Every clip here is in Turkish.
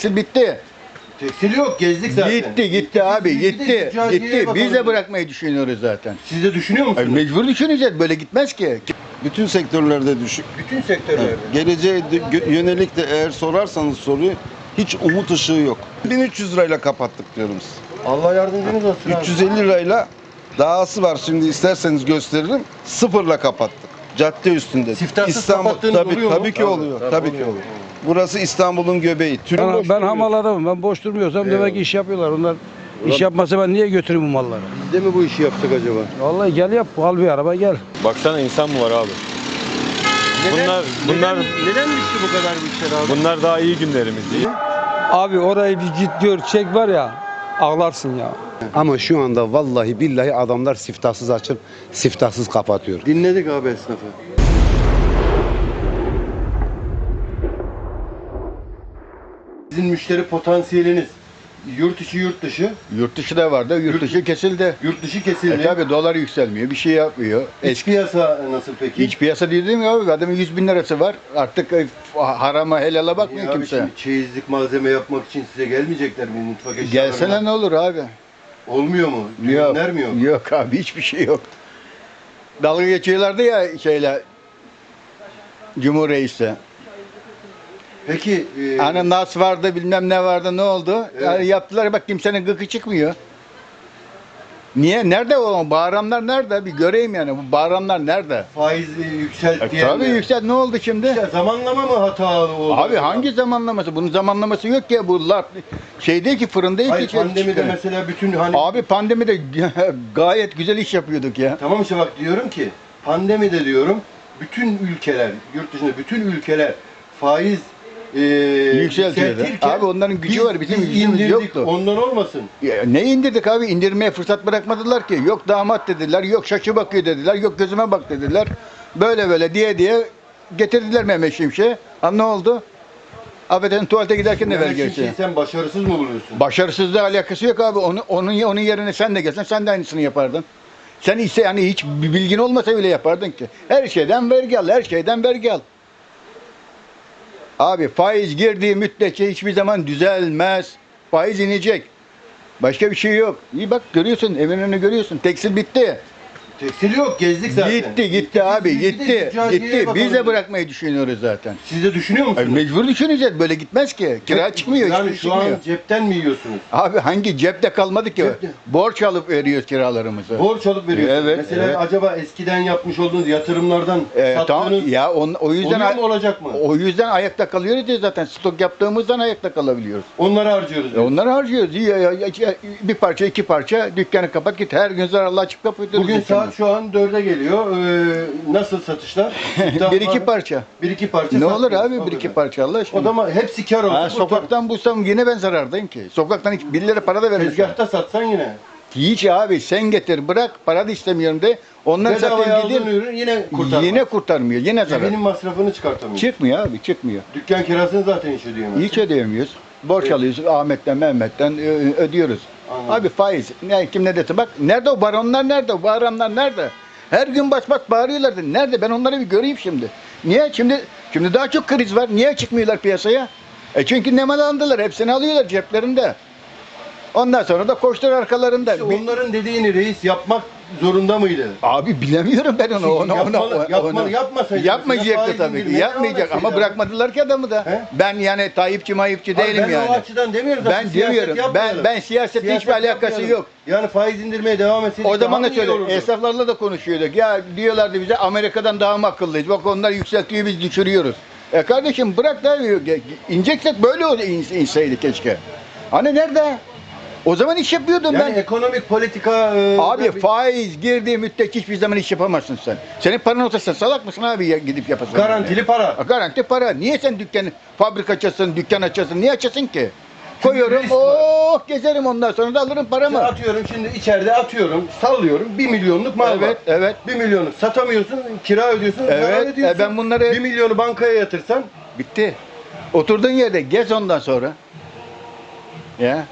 Tekstil bitti. Tekstil yok gezdik zaten. Gitti gitti abi Gitti, gitti. Biz de bırakmayı düşünüyoruz zaten. Siz de düşünüyor Ay, musunuz? mecbur düşüneceğiz. Böyle gitmez ki. Bütün sektörlerde düşük. Bütün sektörlerde. Geleceğe gö- yönelik de eğer sorarsanız soruyu hiç umut ışığı yok. 1300 lirayla kapattık diyorum size. Allah yardımcınız olsun abi. 350 lirayla dahası var şimdi isterseniz gösteririm. Sıfırla kapattık. Cadde üstünde. Siftahsız kapattığınız tabii, oluyor mu? tabii ki oluyor. Tabii, ki oluyor. Burası İstanbul'un göbeği. Tüm Ben, boş ben duruyor. hamal adamım. Ben boş durmuyorsam demek ki iş yapıyorlar. Onlar iş yapmasa ben niye götüreyim bu malları? Biz de mi bu işi yapsak acaba? Vallahi gel yap. Al bir araba gel. Baksana insan mı var abi? Bunlar- bunlar- neden, neden düştü bu kadar bu işler abi? Bunlar daha iyi günlerimiz. Abi orayı bir git gör çek var ya ağlarsın ya. Ama şu anda vallahi billahi adamlar siftahsız açıp siftahsız kapatıyor. Dinledik abi esnafı. Sizin müşteri potansiyeliniz yurt içi yurt dışı, Yurt dışı da vardı. Yurt Yurt- dışı kesildi. yurt dışı E kesildi. tabi dolar yükselmiyor. Bir şey yapmıyor. İç Eski piyasa nasıl peki? iç piyasa dedim ya abi. Adamın 100 bin lirası var. Artık e, harama helala bakmıyor Ya abi kimse. şimdi çeyizlik malzeme yapmak için size gelmeyecekler mi mutfak eşyalarına? Gelsene ne olur abi. Olmuyor mu? Yok, Ürünler mi yok? yok abi hiçbir şey yok. Dalga geçiyorlardı ya şeyle Cumhur Reis'le. Peki e, Hani nas vardı bilmem ne vardı ne oldu? Yani yaptılar bak kimsenin gıkı çıkmıyor. Niye? Nerede o bağıranlar nerede? Bir göreyim yani bu bağıranlar nerede? faiz e, yükselt E, diye tabii yüksel ne oldu şimdi? Zamanlama mı hatalı oldu? Abi hangi zamanlaması? Bunun zamanlaması yok ya bu laf şey değil ki fırın değil Hayır ki. pandemide çıkarıyor. mesela bütün hani Abi pandemide gayet güzel iş yapıyorduk ya. Tamam işte bak diyorum ki pandemide diyorum bütün ülkeler yurt dışında bütün ülkeler faiz e, Yükseltiyordu. yükseltirken Abi onların gücü biz- var, bizim biz gücümüz indirdik. yoktu. Ondan olmasın. Ya ne indirdik abi? İndirmeye fırsat bırakmadılar ki. Yok damat dediler, yok şaşı bakıyor dediler, yok gözüme bak dediler. Böyle böyle diye diye getirdiler Mehmet Şimşek'e. Ha ne oldu? Affedersin tuvalete giderken de Mehmet. Şimşek'i sen başarısız mı buluyorsun? Başarısızlığa alakası yok abi. Onu, onun, onun yerine sen de gelsen sen de aynısını yapardın. Sen ise yani hiç bir bilgin olmasa bile yapardın ki. Her şeyden vergi al, her şeyden vergi al. Abi faiz girdiği müddetçe hiçbir zaman düzelmez. Faiz inecek. Başka bir şey yok. İyi bak görüyorsun, evin önünü görüyorsun. Tekstil bitti. Tekstil yok gezdik zaten. Gitti, gitti abi, Biz de gitti. Gitti. Biz de bakalım. bırakmayı düşünüyoruz zaten. Siz de düşünüyor musunuz? mecbur düşüneceğiz. Böyle gitmez ki. Kira çıkmıyor, Yani hiçbir şu şey çıkmıyor. an cepten mi yiyorsunuz? Abi hangi cepte kalmadı ki? Cepte. Borç alıp veriyoruz kiralarımızı. Borç alıp veriyorsunuz. Evet, Mesela evet. acaba eskiden yapmış olduğunuz yatırımlardan Ee, sattığınız tamam ya on, o yüzden oluyor mu olacak mı? o yüzden ayakta kalıyoruz ya zaten stok yaptığımızdan ayakta kalabiliyoruz. Onları harcıyoruz. E onları harcıyoruz. Ya, ya, ya, bir parça iki parça dükkanı kapat git her gün zararlı açıp kapatıyoruz. Bugün dükkanı. Şu an 4'e geliyor. Ee, nasıl satışlar? bir iki parça. Bir iki parça. Ne olur abi bir iki parça Allah aşkına. O zaman hepsi kar olsun. ha, kurtar. sokaktan bulsam yine ben zarardayım ki. Sokaktan hiç birileri para da vermiyor. Tezgahta satsan yine. Hiç abi sen getir bırak para da istemiyorum de. Onlar Bedavaya zaten aldığın gidin ürün yine kurtarmaz. yine kurtarmıyor. Yine zarar. Cebinin masrafını çıkartamıyor. Çıkmıyor abi çıkmıyor. Dükkan kirasını zaten hiç ödeyemez. Hiç ödeyemiyoruz. Borç Evet. alıyoruz Ahmet'ten Mehmet'ten ö- ödüyoruz. Anladım. Abi faiz. Ne, kim ne dese bak nerede o baronlar nerede o bağıranlar nerede? Her gün bas bas bağırıyorlardı. Nerede? Ben onları bir göreyim şimdi. Niye? Şimdi şimdi daha çok kriz var. Niye çıkmıyorlar piyasaya? E çünkü nemalandılar. Hepsini alıyorlar ceplerinde. Ondan sonra da koştur arkalarında. İşte Bir- onların dediğini reis yapmak zorunda mıydı? Abi bilemiyorum ben onu. onu, onu, Yapmalı- onu- yapmalı- onu- yapmasaydı Yapmayacaktı tabii ki. Yapmayacak ama bırakmadılar ki adamı da. He? Ben yani Tayyipçi mayipçi Hayır, değilim ben yani. o açıdan demiyorum. zaten, Ben siyaset demiyorum. Ben yapmayalım. ben siyasetle Siyaset hiçbir alakası yapmayalım. yok. Yani faiz indirmeye devam etseydik O zaman da olurdu? Esnaflarla da konuşuyorduk. Ya diyorlardı bize Amerika'dan daha mı akıllıyız? Bak onlar yükseltiyor biz düşürüyoruz. E kardeşim bırak da ineceksek böyle o in- inseydi keşke. Hani nerede? O zaman iş yapıyordum Yani ben. ekonomik politika... e, Abi bir- faiz girdiği müddetçe hiçbir zaman iş yapamazsın sen. Senin paran olsa sen salak mısın abi ya gidip yapasın? garantili para. Garanti para. Niye sen dükkan, fabrika açasın, dükkan açasın? Niye açasın ki? Koyuyorum, risk var. oh gezerim ondan sonra da alırım paramı. Atıyorum şimdi içeride atıyorum, sallıyorum. 1 milyonluk mal var. Evet, evet. 1 milyonluk satamıyorsun, kira ödüyorsun, Evet, zarar ediyorsun. e ben bunları- 1 milyonu bankaya yatırsan Bitti. Oturduğun yerde gez ondan sonra. Ya.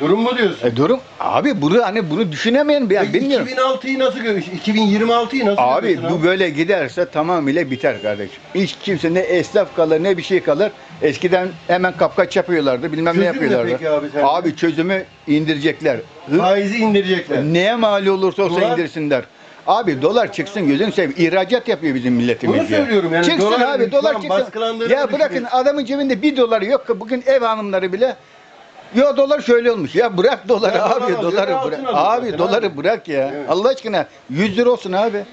Durum mu diyorsun? E durum abi bunu hani bunu düşünemeyen ben bilmiyorum. 2006'yı nasıl görüyorsun? 2026'yı nasıl Abi bu böyle giderse tamamıyla biter kardeşim. Hiç kimse ne esnaf kalır ne bir şey kalır. Eskiden hemen kapkaç yapıyorlardı bilmem Çözüm ne ne yapıyorlardı. peki abi sence? Abi çözümü indirecekler. Hı- Faizi indirecekler. Neye mali olursa olsa Dolar? indirsinler. Abi dolar çıksın gözünü seveyim. İhracat yapıyor bizim milletimiz Bunu ya. söylüyorum yani Çıksın dolar abi şu dolar an çıksın. baskılandığını Ya bırakın adamın cebinde bir doları yok ki bugün ev hanımları bile ya dolar şöyle olmuş. Ya bırak doları Ya dolar abi doları altın bırak. alıyor Abi zaten doları abi. bırak ya. Evet. Allah aşkına 100 lira olsun abi.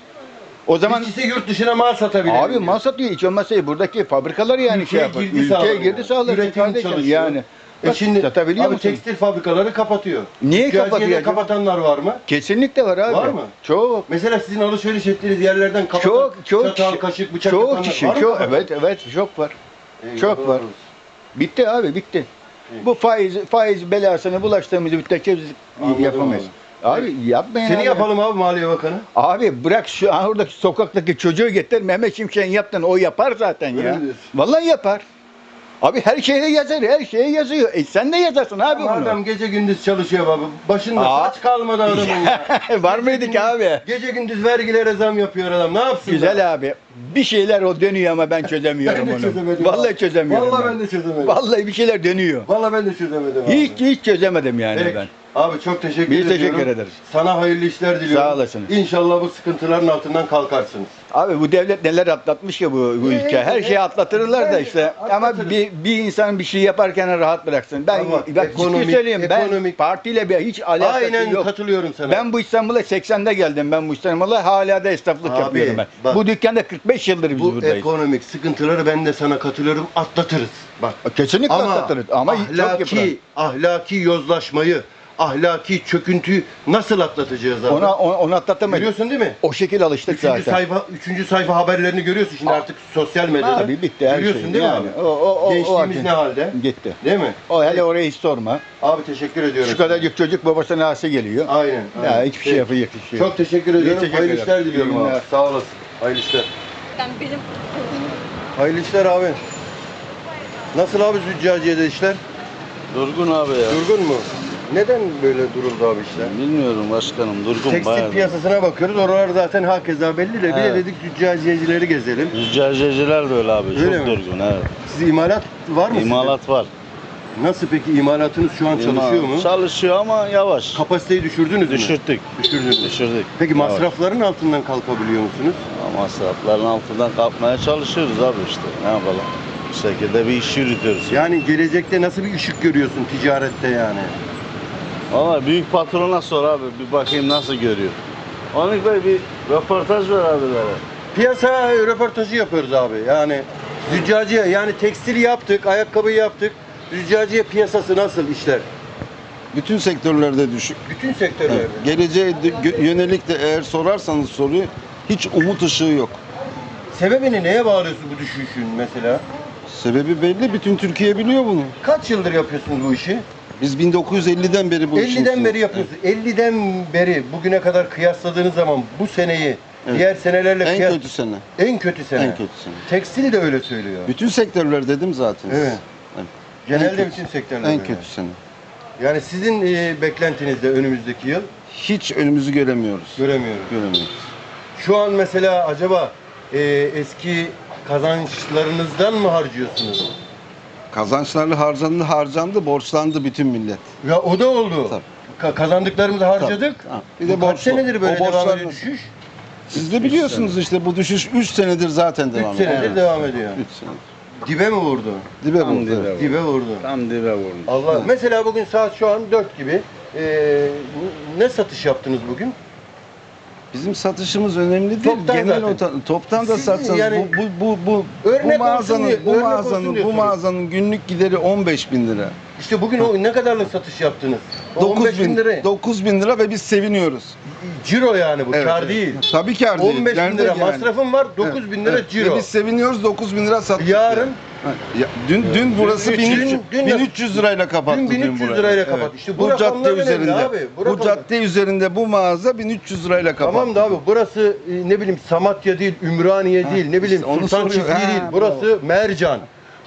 O zaman İkisi yurt dışına mal satabilir. Abi mal satıyor hiç olmazsa buradaki fabrikalar yani Ülkeye şey yapar. girdi Ülkeye sağlıyor. girdi sağlar Üretim kardeşim çalışıyor. yani. E Bak, şimdi satabiliyor abi musun? tekstil fabrikaları kapatıyor. Niye kapatıyor acaba? kapatanlar var mı? Kesinlikle var abi. Var mı? Çok. Mesela sizin alışveriş ettiğiniz yerlerden kapatan Çok çok çatal, kişi- kaşık, bıçak çok yapanlar kişi, var mı çok evet evet çok var. Eyvallah çok var. olsun. Bitti abi bitti. Bu faiz faiz belasını bulaştığımız müddetçe biz Anladım yapamayız. Abi, yapmayın Seni abi. yapalım abi Maliye Bakanı. Abi bırak şu oradaki sokaktaki çocuğu getir Mehmet Şimşek'in yaptığını o yapar zaten Öyle ya. diyorsun? Vallahi yapar. Abi her şeye yazar, her şeye yazıyor. E sen de yazarsın abi bunu. Adam gece gündüz çalışıyor baba. Başında Aa. saç kalmadı adamın ya. Var mıydık abi? Gece gündüz vergilere zam yapıyor adam. Ne yapsın? Güzel abi. Bir şeyler o dönüyor ama ben çözemiyorum Ben onu. çözemedim Vallahi abi. çözemiyorum. Vallahi ben de çözemedim. Vallahi bir şeyler dönüyor. Vallahi ben de çözemedim abi. Hiç hiç çözemedim yani Peki. ben. Abi çok teşekkür Biz ediyorum. teşekkür ederiz. Sana hayırlı işler diliyorum. Sağ olasınız. İnşallah bu sıkıntıların altından kalkarsınız. Abi bu devlet neler atlatmış ki bu, bu ülke. Her şeyi atlatırlar da işte. Ama Atlatırız. bir, bir insan bir şey yaparken rahat bıraksın. Ben Ama bak ciddi ekonomik- söyleyeyim. Ben ekonomik- partiyle bir hiç alakası Aynen yok. katılıyorum sana. Ben bu İstanbul'a 80'de geldim. Ben bu İstanbul'a hala da esnaflık Abi, yapıyorum ben. bak. bu dükkanda 45 yıldır biz bu buradayız. ekonomik sıkıntıları ben de sana katılıyorum. Atlatırız. Bak. Kesinlikle Ama, atlatırız. Ama çok ahlaki, ahlaki yozlaşmayı, ahlaki çöküntüyü nasıl atlatacağız abi? Ona, onu, onu atlatamayız. Görüyorsun değil mi? O şekil alıştık Üçüncü zaten. sayfa, üçüncü sayfa haberlerini görüyorsun şimdi artık sosyal medyada. Abi bitti her Görüyorsun şey. değil yani. mi O, abi? o, o, o Gençliğimiz ne halde? Gitti. Değil mi? O hele oraya hiç sorma. Abi teşekkür ediyorum. Şu kadarcık çocuk babasına hası geliyor. Aynen. Ya aynen. hiçbir şey Peki. yapacak bir şey. Çok teşekkür ediyorum. teşekkür Hayırlı ederim. işler diliyorum abi. günler. Sağ olasın. Hayırlı işler. Yani benim Hayırlı işler abi. Nasıl abi Züccaciye'de işler? Durgun abi ya. Durgun mu? Neden böyle duruldu abi işler? Bilmiyorum başkanım durgun Tekstil bayağı. piyasasına bakıyoruz. Oralar zaten hakeza belli de bir de Evet. dedik züccaciyecileri gezelim. Züccaciyeciler de öyle abi. Öyle çok mi? durgun evet. Siz imalat var mı? İmalat var. sizde? Nasıl peki imalatınız şu an çalışıyor mu? Çalışıyor ama yavaş. Kapasiteyi düşürdünüz mü? Düşürttük. Düşürdünüz. Düşürdük. Peki Yavaş. masrafların altından kalkabiliyor musunuz? Masrafların altından kalkmaya çalışıyoruz abi işte. Ne yapalım? Bir şekilde bir iş yürütüyoruz. Yani gelecekte nasıl bir ışık görüyorsun ticarette yani? Valla büyük patrona sor abi. Bir bakayım nasıl görüyor. Onik Bey bir röportaj ver abilere. Piyasa röportajı yapıyoruz abi. Yani züccaciye yani tekstil yaptık, ayakkabı yaptık. Züccaciye piyasası nasıl işler? Bütün sektörlerde düşük. Bütün sektörlerde. Geleceğe gö- yönelik de eğer sorarsanız soruyu hiç umut ışığı yok. Sebebini neye bağlıyorsun bu düşüşün mesela? Sebebi belli. Bütün Türkiye biliyor bunu. Kaç yıldır yapıyorsunuz bu işi? Biz 1950'den beri bu işin 50'den içinde- beri yapıyorsun. 50'den beri bugüne kadar kıyasladığınız zaman bu seneyi Evet. diğer senelerle En kıyas- kötü sene. en kötü sene. En kötü sene. Tekstil de öyle söylüyor. Bütün sektörler dedim zaten. Evet. Evet. Genelde En kötü- bütün sektörler. En kötü sene. Yani sizin e, beklentinizde önümüzdeki yıl Hiç önümüzü göremiyoruz. göremiyorum. Göremiyoruz. Şu an mesela acaba e, eski kazançlarınızdan mı harcıyorsunuz? Kazançlarlı harcandı, harcandı, borçlandı bütün millet. Ya o da oldu. Tabii. Ka- kazandıklarımızı harcadık. Ha, Bir Bu de kaç borçlu. senedir böyle O devam borçlar ediyor nasıl? düşüş? Siz de biliyorsunuz işte bu düşüş 3 senedir zaten 3 devam senedir ediyor. devam ediyor. 3 senedir. Dibe mi vurdu? Dibe Tam vurdu. dibe evet. Dibe vurdu. Tam dibe vurmuş. Allah. Mesela bugün saat şu an 4 gibi. Ee, ne satış yaptınız bugün? Bizim satışımız önemli değil. Toptan Genel zaten. ota- toptan da Siz satsanız yani bu bu bu bu örnek bu olsun mağazanın diye- bu örnek olsun mağazanın bu diyorsunuz. mağazanın günlük gideri 15 bin lira. İşte bugün o ne kadarlık satış yaptınız? O 9 15 bin lira. 9 bin lira ve biz seviniyoruz. Ciro yani bu, Evet, kar evet. değil. Tabii kar değil. 15 bin lira masrafım var, 9 bin lira ciro. Biz seviniyoruz 9 bin lira sattık. Yarın Ha, ya, dün dün burası Dün- 1300, dün- 1300 lirayla kapattı Dün 1300 burayı. lirayla kapattı. İşte bu bu rakamlar cadde önemli üzerinde. abi, bu Bu, rakamlar. cadde üzerinde bu mağaza 1300 lirayla kapattı. Tamam da abi burası e, ne bileyim Samatya değil, Ümraniye Ha, değil, ne bileyim işte onu Sultan soruyor. Çiftliği Ha, değil. Burası Mercan.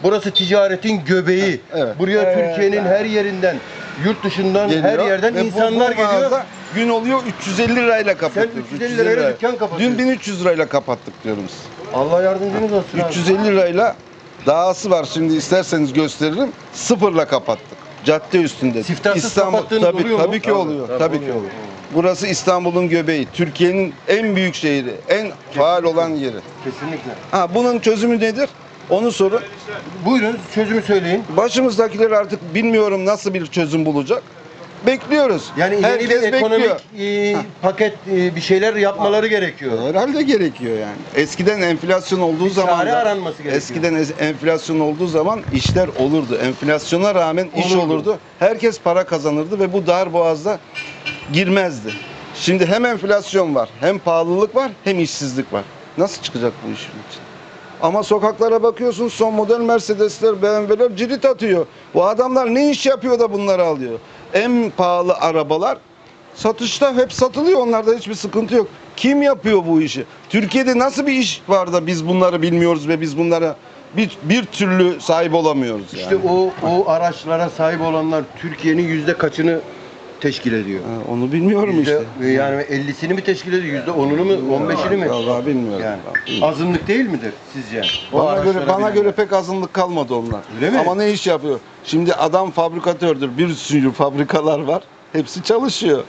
Burası ticaretin göbeği. evet. Buraya Türkiye'nin her yerinden yurt dışından geliyor. her yerden Ve bu- insanlar bu geliyor. mağaza Gün oluyor 350 lirayla kapatıyoruz. 350 lirayla dükkan kapatıyorsun. Dün 1300 lirayla kapattık diyorum size. Allah yardımcınız olsun abi. 350 lirayla dahası var şimdi isterseniz gösteririm. Sıfırla kapattık. Cadde üstünde. Siftahsız kapattığınız tabii, oluyor mu? tabii ki oluyor. Tabii, Tabii, ki oluyor. oluyor. Burası İstanbul'un göbeği. Türkiye'nin en büyük şehri. En faal olan yeri. Kesinlikle. Ha bunun çözümü nedir? Onu sorun. Buyurun çözümü söyleyin. Başımızdakiler artık bilmiyorum nasıl bir çözüm bulacak. Bekliyoruz. Yani yeni Herkes bir ekonomik bekliyor. e, paket e, bir şeyler yapmaları gerekiyor. Herhalde gerekiyor yani. Eskiden enflasyon olduğu zaman çare da- aranması gerekiyor. Eskiden ez- enflasyon olduğu zaman işler olurdu. Enflasyona rağmen iş Olurdu. olurdu. Herkes para kazanırdı ve bu dar boğazda girmezdi. Şimdi hem enflasyon var, hem pahalılık var, hem işsizlik var. Nasıl çıkacak bu işin için? Ama sokaklara bakıyorsun son model Mercedesler, BMW'ler cirit atıyor. Bu adamlar ne iş yapıyor da bunları alıyor? En pahalı arabalar satışta hep satılıyor. Onlarda hiçbir sıkıntı yok. Kim yapıyor bu işi? Türkiye'de nasıl bir iş var da biz bunları bilmiyoruz ve biz bunlara bir, bir türlü sahip olamıyoruz yani. İşte o o araçlara sahip olanlar Türkiye'nin yüzde kaçını teşkil ediyor? Ha, onu bilmiyorum Yüzde, işte. yani 50'sini mi teşkil ediyor? Yüzde 10'unu mu? 15'ini mi? Vallahi bilmiyorum. Yani azınlık değil midir sizce? O Bana göre bana binen. göre pek azınlık kalmadı onlar. Öyle mi? Ama ne iş yapıyor? Şimdi adam fabrikatördür. Bir sürü fabrikalar var. Hepsi çalışıyor.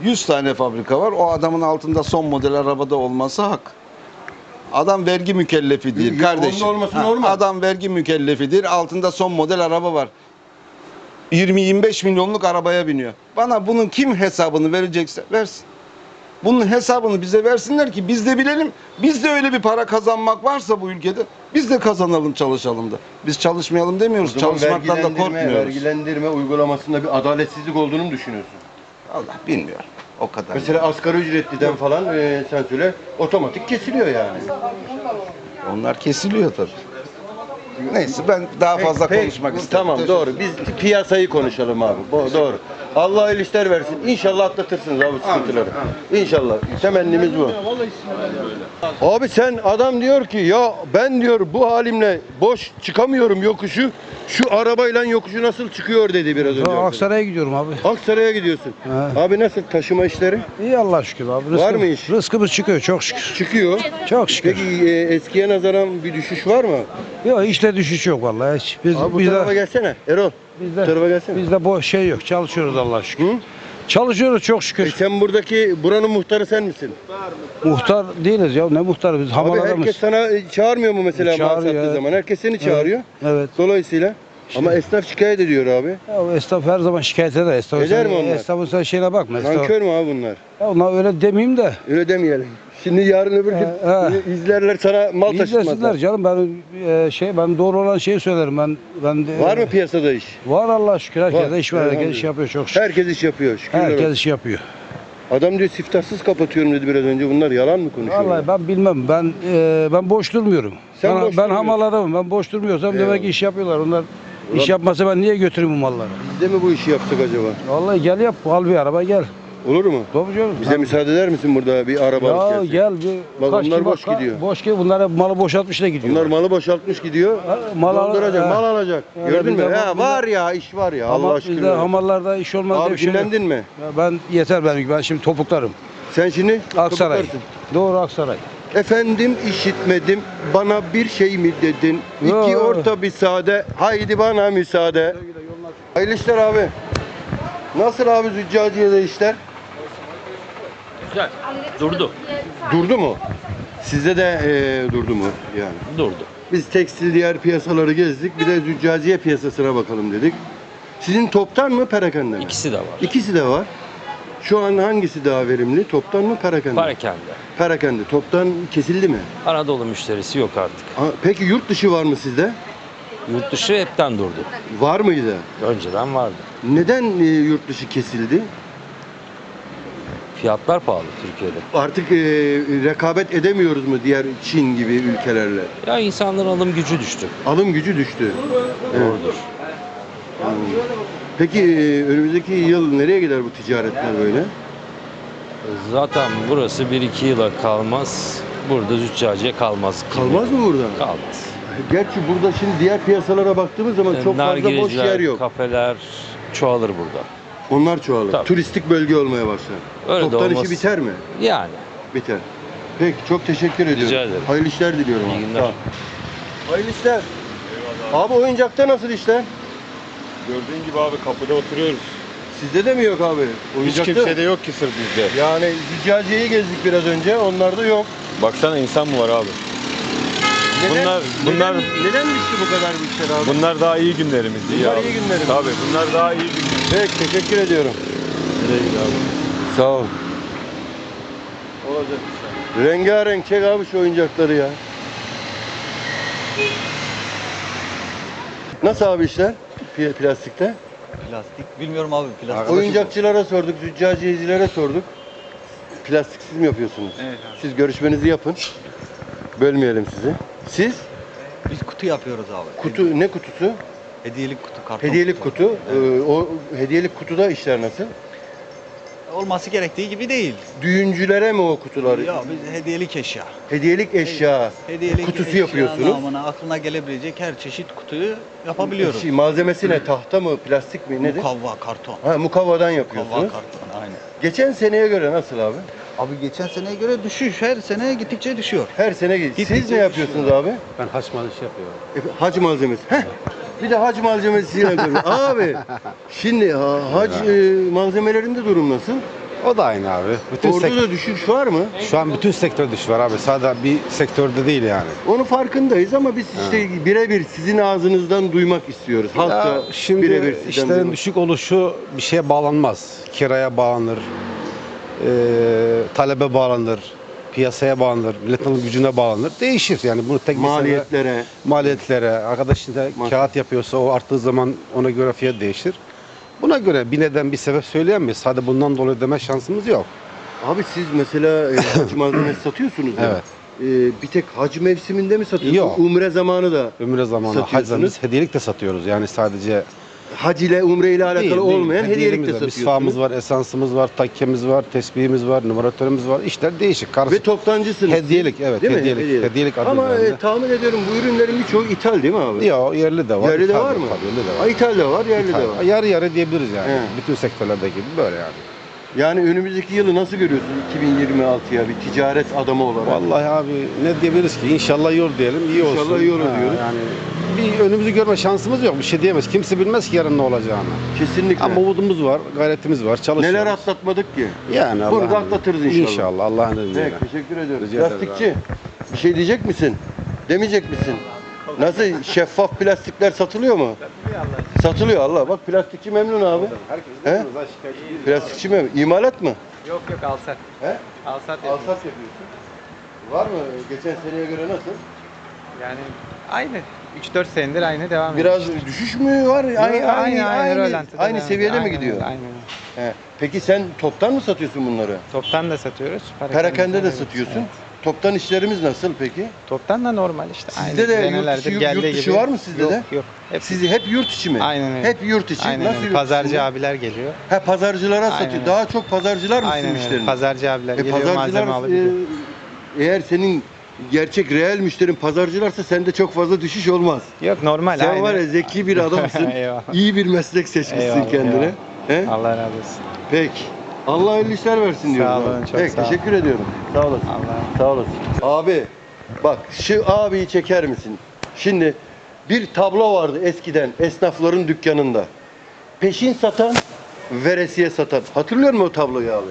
100 tane fabrika var. O adamın altında son model arabada olması hak. Adam vergi mükellefi değil Yok, kardeşim. onda olması normal. Adam vergi mükellefidir. Altında son model araba var. 20-25 milyonluk arabaya biniyor. Bana bunun kim hesabını verecekse versin. Bunun hesabını bize versinler ki biz de bilelim. Biz de öyle bir para kazanmak varsa bu ülkede biz de kazanalım çalışalım da. Biz çalışmayalım demiyoruz. Çalışmaktan da korkmuyoruz. vergilendirme uygulamasında bir adaletsizlik olduğunu mu düşünüyorsun? Allah bilmiyorum. O kadar. Mesela asgari ücretliden falan e, sen söyle otomatik kesiliyor yani. Onlar kesiliyor tabii. Neyse ben daha fazla konuşmak istemiyorum. Tamam doğru. Biz piyasayı konuşalım abi. Bu, doğru. Allah hayırlı işler versin. İnşallah atlatırsınız abi sıkıntıları. İnşallah. Temennimiz bu. Abi sen adam diyor ki ya ben diyor bu halimle boş çıkamıyorum yokuşu. Şu arabayla yokuşu nasıl çıkıyor dedi biraz önce. Ben arkadaş. Aksaray'a gidiyorum abi. Aksaray'a gidiyorsun. He. Abi nasıl taşıma işleri? İyi Allah şükür abi. Var Rızkı- mı iş? Rızkımız çıkıyor çok şükür. Çıkıyor. Çok şükür. Peki e, eskiye nazaran bir düşüş var mı? Yok işte düşüş yok vallahi hiç. Biz, Abi bu biz tarafa de, gelsene. Erol. Bizde, tarafa gelsene. bizde bu şey yok. Çalışıyoruz Allah şükür. Hı? Çalışıyoruz çok E şükür. sen buradaki buranın muhtarı sen misin? Muhtar değiliz ya. Ne muhtarı biz Abi herkes sana e, çağırmıyor mu mesela mal Çağırıyor, sattığı evet. zaman? Herkes seni çağırıyor. Evet. Dolayısıyla ama esnaf şikayet ediyor abi. Ya esnaf her zaman şikayet eder. Esnaf Eder sen, mi onlar? Esnafın sen şeyine bakma. Esnaf, Nankör mü abi bunlar? ya onlar öyle demeyeyim de. Öyle demeyelim. Şimdi yarın öbür gün He, izlerler sana mal İzlesinler taşıtmazlar. canım ben e, şey ben doğru olan şeyi söylerim ben ben de- Var mı piyasada iş? Var Allah şükür herkes Var, iş var herkes elhamdülillah. iş yapıyor çok şükür. Herkes iş yapıyor. Şükürler Herkes olsun. iş yapıyor. Adam diyor siftahsız kapatıyorum dedi biraz önce. Bunlar yalan mı konuşuyor? Vallahi ben bilmem. Ben e, ben boş durmuyorum. Sen ben, boş ben durmuyorsun. hamal adamım. Ben boş durmuyorsam Eyvallah. demek ki iş yapıyorlar. Onlar Ulan- iş yapmasa ben niye götüreyim bu malları? Biz de mi bu işi yaptık acaba? Vallahi gel yap. Al bir araba gel. Olur mu? Tabii canım. Bize müsaade eder misin burada bir arabalık Ya gelsek? gel bir Bak ki boş bak, gidiyor. Boş gidiyor. Bunlar hep malı boşaltmış da gidiyor. Bunlar malı boşaltmış gidiyor. Ha, mal al- dolduracak, ha. mal alacak. Öyle Gördün mü? bizde Ya var ya, iş var ya. Ama Allah bizde aşkına. hamallarda iş olmaz diye Abi bir şey yok. dinlendin mi? Ya ben yeter benim. Ben şimdi topuklarım. Sen şimdi Aksaray. topuklarsın. Doğru Aksaray. Efendim işitmedim. Bana bir şey mi dedin? Yo, İki yo. orta bir sade. Haydi bana müsaade. Hayırlı işler abi. Nasıl abi Züccaciye'de işler? Güzel. Durdu. Durdu mu? Sizde de eee, durdu mu yani? Durdu. Biz tekstil diğer piyasaları gezdik. Bir de züccaciye piyasasına bakalım dedik. Sizin toptan mı perakende mi? İkisi de var. İkisi de var. Şu an hangisi daha verimli? Toptan mı perakende? mi? Parakende. Perakende. Toptan kesildi mi? Anadolu müşterisi yok artık. Ha, Peki yurt dışı var mı sizde? Yurt dışı hepten durdu. Var mıydı? Önceden vardı. Neden e, yurt dışı kesildi? Fiyatlar pahalı Türkiye'de. Artık e, rekabet edemiyoruz mu diğer Çin gibi ülkelerle? Ya insanların alım gücü düştü. Alım gücü düştü. Evet. Doğrudur. Peki e, önümüzdeki yıl nereye gider bu ticaretler böyle? Zaten burası 1-2 yıla kalmaz. Burada züccaciye kalmaz. Kalmaz mı burada? Kalmaz. Gerçi burada şimdi diğer piyasalara baktığımız zaman çok fazla boş Nargileciler, yer yok. kafeler çoğalır burada. Onlar çoğalır. Tabii. Turistik bölge olmaya başlar. Öyle de Toptan işi olmaz. biter mi? Yani. Biter. Peki çok teşekkür ediyorum. ederim. Hayırlı işler diliyorum. İyi abi. günler. Ol. Hayırlı işler. Abi oyuncakta nasıl işler? Gördüğün gibi abi kapıda oturuyoruz. Sizde de mi yok abi? Hiç Oyuncakta? kimsede yok ki sır bizde. Yani züccaciyeyi gezdik biraz önce. Onlarda yok. Baksana insan mı var abi? Bunlar- bunlar- neden, neden düştü bu kadar bu işler abi? Bunlar daha iyi günlerimiz. Bunlar iyi günlerimiz. Tabii bunlar daha iyi günlerimiz. Peki teşekkür ediyorum. Sağ ol. Olacak. Rengarenk çek abi şu oyuncakları ya. Nasıl abi işler? Plastikte. Plastik bilmiyorum abi plastik. Oyuncakçılara sorduk, züccaciyecilere sorduk. Plastik siz mi yapıyorsunuz? Evet Siz görüşmenizi yapın. Bölmeyelim sizi. Siz Biz kutu yapıyoruz abi. kutu ne kutusu? Hediyelik kutu karton. Hediyelik kutu. Ee, o hediyelik kutuda işler nasıl? Olması gerektiği gibi değil. Düğüncülere mi o kutuları? Ya biz hediyelik eşya. Hediyelik eşya Hediyelik kutusu eşya yapıyorsunuz. namına aklına gelebilecek her çeşit kutuyu yapabiliyoruz. Şey, malzemesi ne? Tahta mı? Plastik mi? Nedir? Mukavva karton. Ha, mukavvadan Mukavva yapıyorsunuz. karton aynen. Geçen seneye göre nasıl abi? Abi geçen seneye göre düşüş her sene gittikçe düşüyor. Her sene gidiyor. Gittikçe Siz ne yapıyorsunuz abi? Ben haç malışı yapıyorum. E, Hac malzemesi. Heh. Bir de hac malzemesi yapıyorum. abi şimdi ha, hac e, malzemelerinde durum nasıl? O da aynı abi. Bütün Orada sek- da düşüş var mı? şu an bütün sektör düşüş var abi. Sadece bir sektörde değil yani. Onu farkındayız ama biz işte birebir sizin ağzınızdan duymak istiyoruz. Halk Ya da şimdi birebir sizden işlerin duymak. düşük oluşu bir şeye bağlanmaz. Kiraya bağlanır, eee, talebe bağlanır, piyasaya bağlanır, milletin alım gücüne bağlanır. Değişir yani bunu tek bir sene- maliyetlere. maliyetlere, arkadaş şimdi Mas- kağıt yapıyorsa o arttığı zaman ona göre fiyat değişir. Buna göre bir neden bir sebep söyleyemeyiz. Hadi bundan dolayı deme şansımız yok. Abi siz mesela e, hac malzemesi satıyorsunuz ya. Evet. E, bir tek hac mevsiminde mi satıyorsunuz? Yok. Umre zamanı da. Ömre zamanı Satıyorsunuz. hacda biz hediyelik de satıyoruz. Yani sadece Hac ile umre ile alakalı değil, değil. olmayan hediyelik de satıyorsunuz. Misvağımız var, esansımız var, takkemiz var, tesbihimiz var, numaratörümüz var. İşler değişik. Ve Karışık. toptancısınız. Hediyelik evet Değil mi? hediyelik. Hediyelik, adı Ama e, tahmin ediyorum bu ürünlerin birçoğu ithal değil mi abi? Yok yerli de var. Yerli de var mı? Tabii, yerli de Ha, var. İthal de var, yerli de İthal. var. Yarı yarı diyebiliriz yani. He. Bütün sektörlerdeki gibi böyle yani. Yani önümüzdeki yılı nasıl görüyorsunuz 2026'ya bir ticaret adamı olarak? Vallahi abi ne diyebiliriz ki? İnşallah olur diyelim. iyi olsun. İnşallah iyi olur Ha, diyoruz. Yani bir önümüzü görme şansımız yok. Bir şey diyemez. Kimse bilmez ki yarın ne olacağını. Kesinlikle. Ama umudumuz var, gayretimiz var, çalışıyoruz. Neler atlatmadık ki? Yani Bunu da Allah'ın atlatırız inşallah. İnşallah Allah'ın izniyle. Peki, teşekkür ediyorum. Rica ederim Plastikçi, bir şey diyecek misin? Demeyecek misin? Nasıl şeffaf plastikler satılıyor mu? Satılıyor Allah. Bak plastikçi memnun abi. He? Plastikçi memnun. İmalat mı? Yok yok alsat. He? Alsat Alsat yapıyorsun. Var mı? Geçen seneye göre nasıl? Yani aynı. 3-4 senedir aynı devam Biraz düşüş mü var? Aynı aynı aynı, aynı, rölantıda devam seviyede ediyor. mi gidiyor? öyle. He. Peki sen toptan mı satıyorsun bunları? Toptan da satıyoruz. Perakende de evet, satıyorsun. evet. Toptan işlerimiz nasıl peki? Toptan da normal işte. Sizde aynı. de yurt Senelerdir dışı, yurt geldiği dışı gibi. var mı sizde yok, de? Yok Hep, Sizi hep yurt içi mi? Aynen öyle. Hep yurt içi. Aynen Nasıl öyle. yurt Pazarcı içinde? abiler geliyor. He pazarcılara Aynen satıyor. öyle. Daha çok pazarcılar mı Aynen sizin öyle. müşteriniz? Pazarcı abiler E, geliyor malzeme alabiliyor. e, eğer senin gerçek reel müşterin pazarcılarsa sende çok fazla düşüş olmaz. Yok normal Sen aynı. var ya zeki bir adamsın. Eyvallah. İyi bir meslek seçmişsin Eyvallah, kendine. He? Allah razı olsun. Peki. Allah hayırlı işler versin diyorum. Sağ abi. olun, çok Peki, sağ olun. teşekkür ediyorum. Sağ olasın. Allah Sağ olasın. Abi bak şu abiyi çeker misin? Şimdi bir tablo vardı eskiden esnafların dükkanında. Peşin satan, veresiye satan. Hatırlıyor musun o tabloyu abi?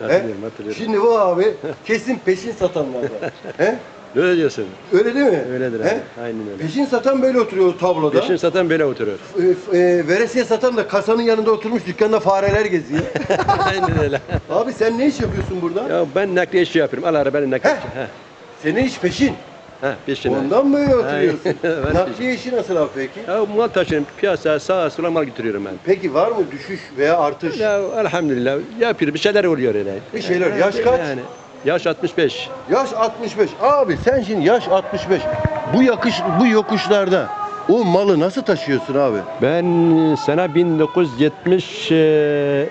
Hatırlıyorum, hatırlıyorum. Şimdi bu abi kesin peşin satanlardan. He? Öyle diyorsun. Öyle değil mi? Öyledir He? abi. Aynen öyle. Peşin satan böyle oturuyor tabloda. Peşin satan böyle oturuyor. E, e, veresiye satan da kasanın yanında oturmuş dükkanda fareler geziyor. Aynen öyle. abi sen ne iş yapıyorsun burada? Ya ben nakliye işi yapıyorum. Al arabanı nakliye. Heh. Heh. Senin iş peşin. Heh, peşine. Ondan böyle oturuyorsun. Ben Nakliye işi nasıl abi peki? Ya mal taşıyorum. Piyasaya sağa sola mal getiriyorum ben. Peki var mı düşüş veya artış? Ya elhamdülillah yapıyorum. Bir şeyler oluyor öyle. Bir şeyler. Yaş kaç? Yani. Yaş 65. Yaş 65. Abi sen şimdi yaş 65. Bu yakış bu yokuşlarda o malı nasıl taşıyorsun abi? Ben sene 1970 e,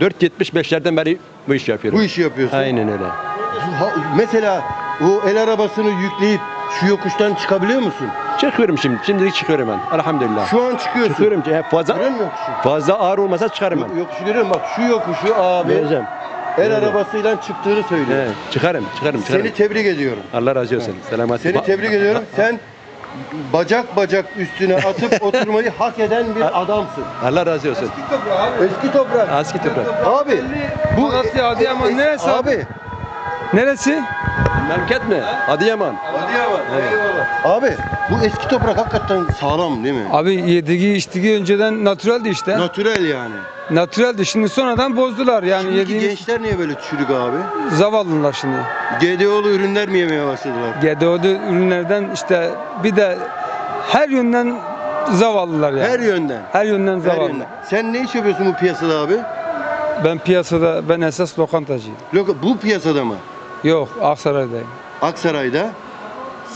4-75'lerden beri bu işi yapıyorum. Bu işi yapıyorsun. Aynen öyle. Ha- mesela o el arabasını yükleyip Şu yokuştan çıkabiliyor musun? Çıkıyorum şimdi. Şimdilik çıkıyorum ben. Elhamdülillah. Şu an çıkıyorsun. Çıkıyorum. Hep fazla Görüyor musun yokuşu? fazla ağır olmasa çıkarım ben. Yokuşu görüyorum bak şu yokuşu abi Göreceğim. El Göreceğim. arabasıyla çıktığını söylüyor. He, çıkarım, çıkarım, çıkarım. Seni tebrik ediyorum. Allah razı olsun. Selamat. Seni tebrik ediyorum. Sen bacak bacak üstüne atıp oturmayı hak eden bir adamsın. Allah razı olsun. Eski toprak. Aski toprak. Abi bu Nasıl ya? Adıyaman neresi abi? abi. Neresi? Memleket mi? Adıyaman. Abi bu eski toprak hakikaten sağlam değil mi? Abi yediği içtiği önceden natüreldi işte. Natürel yani. Natüreldi. Şimdi sonradan bozdular. Yani Şimdiki yediğimiz gençler niye böyle çürük abi? zavallılar şimdi. GDO'lu ürünler mi yemeye başladılar? GDO'lu ürünlerden işte bir de her yönden zavallılar yani. Her yönden. Her yönden Her zavallı. yönden. Sen ne iş yapıyorsun bu piyasada abi? Ben piyasada ben esas lokantacıyım. Loka- bu piyasada mı? Yok Aksaray'dayım. Aksaray'da.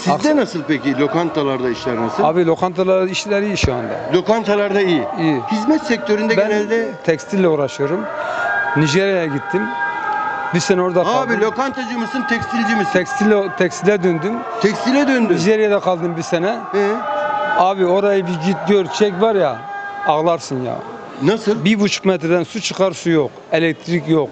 Sizde Aksa- nasıl peki? Lokantalarda işler nasıl? Abi lokantalar işleri iyi şu anda. Lokantalarda iyi. İyi. Hizmet sektöründe Ben genelde tekstille uğraşıyorum. Nijerya'ya gittim. Bir sene orada kaldım. Abi lokantacı mısın, tekstilci misin? tekstile, tekstile döndüm. Tekstile döndün. Nijerya'da kaldım bir sene. He. Abi orayı bir git gör çek var ya ağlarsın ya. Nasıl? Bir buçuk metreden su çıkar su yok. Elektrik yok.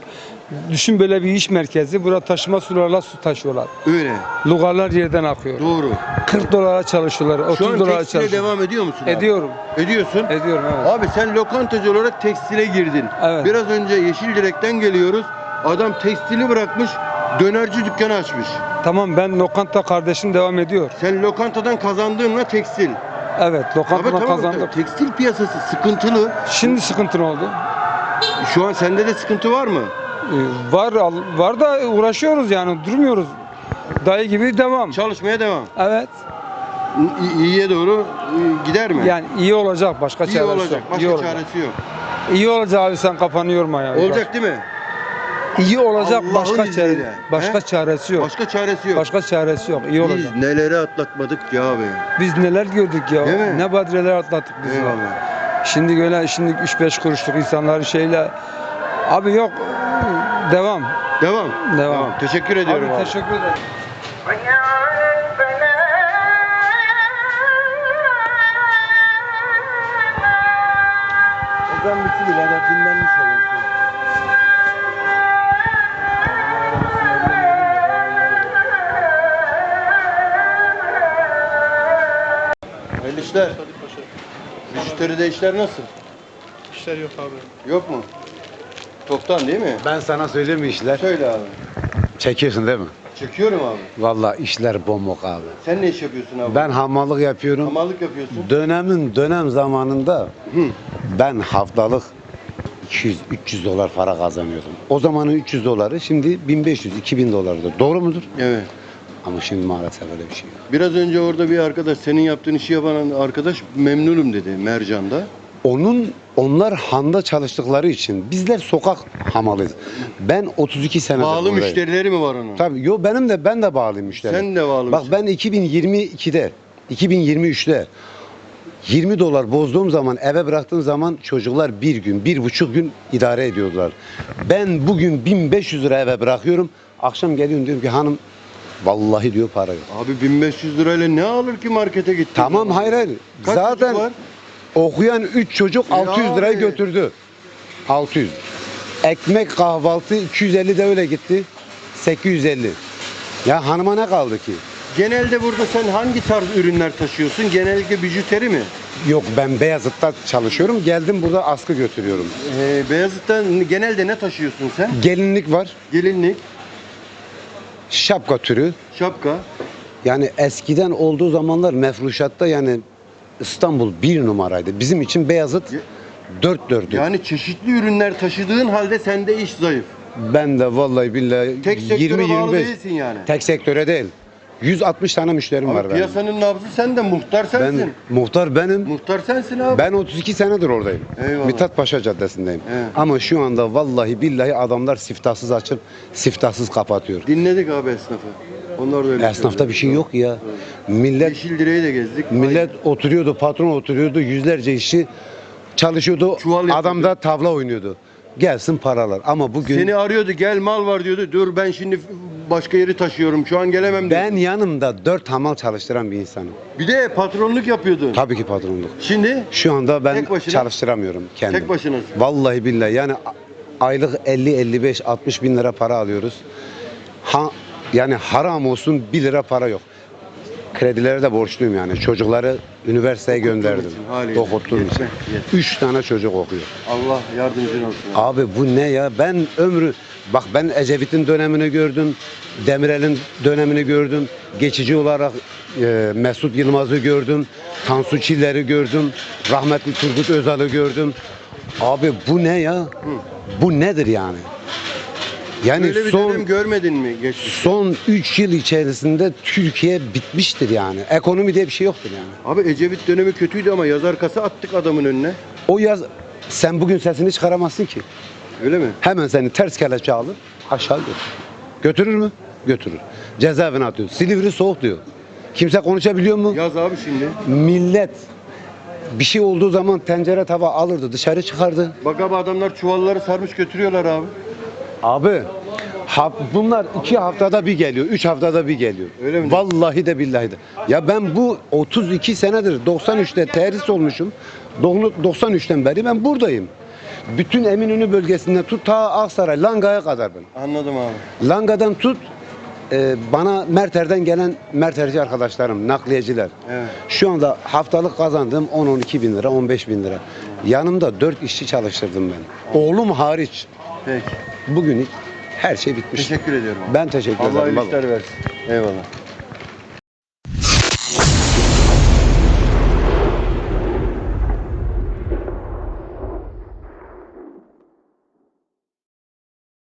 Düşün böyle bir iş merkezi. Burada taşıma sularla su taşıyorlar. Öyle. Lugarlar yerden akıyor. Doğru. 40 dolara çalışıyorlar. 30 Şu an dolara tekstile çalışıyorlar. devam ediyor musun? abi? Ediyorum. Ediyorsun. Ediyorum evet. Abi sen lokantacı olarak tekstile girdin. Evet. Biraz önce Yeşildirek'ten geliyoruz. Adam tekstili bırakmış, dönerci dükkanı açmış. Tamam ben lokanta kardeşim devam ediyor. Sen lokantadan kazandığınla tekstil. Evet Abi lokantadan tamam, kazandık. tekstil piyasası sıkıntılı. Şimdi sıkıntı ne oldu? Şu an sende de sıkıntı var mı? Ee, var var da uğraşıyoruz yani durmuyoruz. Dayı gibi devam. Çalışmaya devam. Evet. İ- İyiye doğru e, gider mi? Yani iyi olacak başka İyi çaresi olacak. yok. Başka iyi olacak. çaresi yok. İyi olacak abi sen kafanı yorma ya. Olacak değil mi? İyi olacak Allah'ın başka izniyle. çare, başka He? çaresi yok. Başka çaresi yok. Başka çaresi yok. İyi olacak. Biz neleri atlatmadık ya abi. Biz neler gördük ya. Değil mi? Ne badireler atlattık biz ya. Eyvallah. Şimdi öyle şimdi 3-5 kuruşluk insanların şeyle abi yok devam. Devam. Devam. Teşekkür ediyorum Abi, abi. teşekkür ederim. Ezan bitsin birader dinlenmiş olursun. Hayırlı işler. Müşteride işler nasıl? İşler yok abi. Yok mu? Toptan değil mi? Ben sana söyleyeyim mi işler? Söyle abi. Çekiyorsun değil mi? Çekiyorum abi. Vallahi işler bombok abi. Sen ne iş yapıyorsun abi? Ben hamallık yapıyorum. Hamallık yapıyorsun. Dönemin dönem zamanında Hı. ben haftalık 200-300 dolar para kazanıyordum. O zamanın 300 doları şimdi 1500-2000 dolardır. Doğru mudur? Evet. Ama şimdi maalesef öyle bir şey yok. Biraz önce orada bir arkadaş, senin yaptığın işi yapan arkadaş memnunum dedi Mercan'da. Onun onlar handa çalıştıkları için bizler sokak hamalıyız. Ben 32 senedir Bağlı buradayım. müşterileri mi var onun? Tabii yo benim de ben de bağlıyım müşteri. Sen de bağlı Bak ben 2022'de 2023'te 20 dolar bozduğum zaman eve bıraktığım zaman çocuklar bir gün, bir buçuk gün idare ediyordular. Ben bugün 1500 lira eve bırakıyorum. Akşam geliyorum diyorum ki hanım vallahi diyor para yok. Abi 1500 lirayla ne alır ki markete gitti? Tamam hayır hayır. Kaç Zaten çocuk var? Okuyan 3 çocuk Ya 600 lirayı abi. götürdü. 600. Ekmek kahvaltı 250 de öyle gitti. 850. Ya hanıma ne kaldı ki? Genelde burada sen hangi tarz ürünler taşıyorsun? Genellikle bijuteri mi? Yok ben Beyazıt'ta çalışıyorum. Geldim burada askı götürüyorum. Ee, Beyazıt'tan genelde ne taşıyorsun sen? Gelinlik var. Gelinlik, Şapka türü. şapka. Yani eskiden olduğu zamanlar mefruşatta yani İstanbul bir numaraydı. Bizim için Beyazıt Ya- dört dördü. Yani çeşitli ürünler taşıdığın halde sende iş zayıf. Ben de vallahi billahi Tek sektöre 20 bağlı 25 değilsin yani. tek sektöre değil. 160 tane müşterim var Abi benim. piyasanın nabzı sende, muhtar sensin. Ben muhtar benim. Muhtar sensin abi. Ben 32 senedir oradayım. Eyvallah. Mithat Paşa Caddesi'ndeyim. Evet. Ama şu anda vallahi billahi adamlar siftahsız açıp siftahsız kapatıyor. Dinledik abi esnafı. Onlar da öyle Esnafta bir şey yok ya. Millet Yeşil direği de gezdik. millet oturuyordu, patron oturuyordu, yüzlerce işçi çalışıyordu. Çuval yapıyordu. Adam da tavla oynuyordu. gelsin paralar. Ama bugün Seni arıyordu gel mal var diyordu. Dur ben şimdi başka yeri taşıyorum. Şu an gelemem diyor. ben yanımda dört hamal çalıştıran bir insanım. Bir de patronluk yapıyordun. Tabii ki patronluk. Şimdi Şu anda ben Tek başına? çalıştıramıyorum kendim. tek başınasın. Vallahi billahi yani a- aylık 50 55 60 bin lira para alıyoruz. Ha yani haram olsun 1 lira para yok. Kredilere de borçluyum yani. Çocukları üniversiteye gönderdim. için, haliyle. Okuttuğum için. Üç tane çocuk okuyor. Allah yardımcın olsun. Abi bu ne ya? Ben ömrü bak ben Ecevit'in dönemini gördüm. Demirel'in dönemini gördüm. Geçici olarak e, Mesut Yılmaz'ı gördüm. Tansu Çiller'i gördüm. Rahmetli Turgut Özal'ı gördüm. Abi bu ne ya? Bu nedir yani? Yani Böyle bir son dönem görmedin mi geçmiş? son 3 yıl içerisinde Türkiye bitmiştir yani. Ekonomi diye bir şey yoktur yani. Abi Ecevit dönemi kötüydü ama yazar kasa attık adamın önüne. O yaz sen bugün sesini çıkaramazsın ki. Öyle mi? Hemen seni ters kelepçe alır aşağı götürür. Götürür mü? Götürür. Cezaevine atıyor. Silivri soğuk diyor. Kimse konuşabiliyor mu? Yaz abi şimdi. Millet bir şey olduğu zaman tencere tava alırdı dışarı çıkardı. Bak abi adamlar çuvalları sarmış götürüyorlar abi. Abi ha, bunlar iki haftada bir geliyor, üç haftada bir geliyor. Öyle mi? Vallahi de billahi de. Ya ben bu 32 senedir 93'te terhis olmuşum. Doğru- 93'ten beri ben buradayım. Bütün Eminönü bölgesinden tut ta Aksaray, Langa'ya kadar ben. Anladım abi. Langa'dan tut e, bana Merter'den gelen Merterci arkadaşlarım, nakliyeciler. Evet. Şu anda haftalık kazandığım 10-12 bin lira, 15 bin lira. Yanımda 4 işçi çalıştırdım ben. Oğlum hariç. Peki. Bugün her şey bitmiş. Teşekkür ediyorum abi. Ben teşekkür Allah ederim. işler versin. Eyvallah.